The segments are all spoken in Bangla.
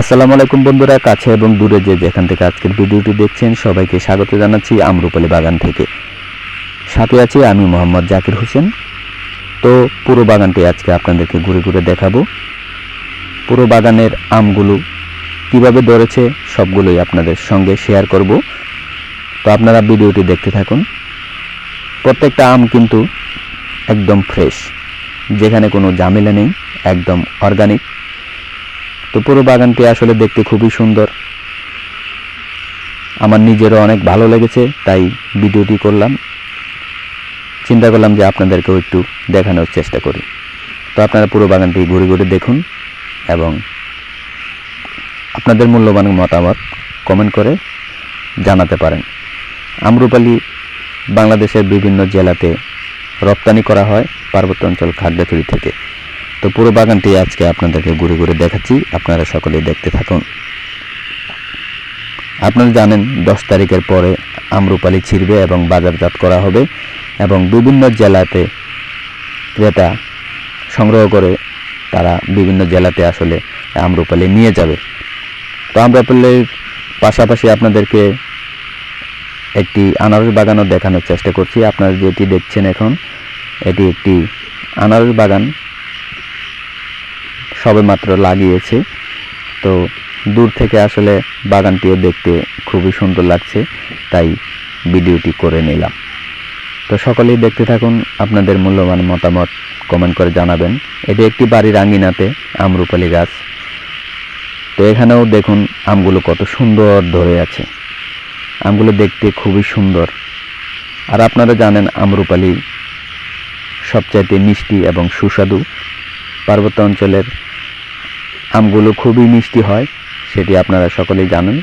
আসসালামু আলাইকুম বন্ধুরা, কাছে এবং দূরে যে যেখান থেকে আজকের ভিডিওটি দেখছেন, সবাইকে স্বাগত জানাচ্ছি আমরুপালি বাগান থেকে। সাথে আছি আমি মোহাম্মদ জাকির হোসেন। তো পুরো বাগানটি আজকে আপনাদেরকে ঘুরে ঘুরে দেখাবো। পুরো বাগানের আমগুলো কীভাবে ধরেছে, সবগুলোই আপনাদের সঙ্গে শেয়ার করব। তো আপনারা ভিডিওটি দেখতে থাকুন। প্রত্যেকটা আম কিন্তু একদম ফ্রেশ। যেখানে কোনো ঝামেলা নেই, একদম অর্গানিক। তো পুরো বাগানটি আসলে দেখতে খুবই সুন্দর। আমার নিজেরও অনেক ভালো লেগেছে, তাই ভিডিওটি করলাম। চিন্তা করলাম যে আপনাদেরকেও একটু দেখানোর চেষ্টা করি। তো আপনারা পুরো বাগানটি ঘুরে ঘুরে দেখুন এবং আপনাদের মূল্যবান মতামত কমেন্ট করে জানাতে পারেন। আমরুপালি বাংলাদেশের বিভিন্ন জেলাতে রপ্তানি করা হয় পার্বত্য অঞ্চল খাগড়াছড়ি থেকে। তো পুরো বাগানটি আজকে আপনাদেরকে ঘুরে ঘুরে দেখাচ্ছি। আপনারা সকলেই দেখতে থাকুন। আপনারা জানেন, দশ তারিখের পরে আমরুপালি ছিঁড়বে এবং বাজারজাত করা হবে এবং বিভিন্ন জেলাতে ক্রেতা সংগ্রহ করে তারা বিভিন্ন জেলাতে আসলে আমরুপালি নিয়ে যাবে। তো আমরুপালির পাশাপাশি আপনাদেরকে একটি আনারস বাগানও দেখানোর চেষ্টা করছি। আপনারা যেটি দেখছেন এখন, এটি একটি আনারস বাগান। সবেমাত্র লাগিয়েছে। তো দূর থেকে আসলে বাগানটিও দেখতে খুবই সুন্দর লাগছে, তাই ভিডিওটি করে নিলাম। তো সকলেই দেখতে থাকুন, আপনাদের মূল্যবান মতামত কমেন্ট করে জানাবেন। এটি একটি বাড়ির আঙ্গিনাতে আমরুপালি গাছ। তো এখানেও দেখুন, আমগুলো কত সুন্দর ধরে আছে। আমগুলো দেখতে খুবই সুন্দর। আর আপনারা জানেন, আমরুপালি সবচাইতে মিষ্টি এবং সুস্বাদু। পার্বত্য অঞ্চলের আমগুলো খুবই মিষ্টি হয়, সেটি আপনারা সকলেই জানেন।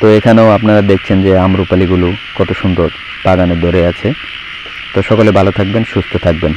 তো এখানেও আপনারা দেখছেন যে আমরুপালিগুলো কত সুন্দর বাগানে ধরে আছে। তো সকলে ভালো থাকবেন, সুস্থ থাকবেন।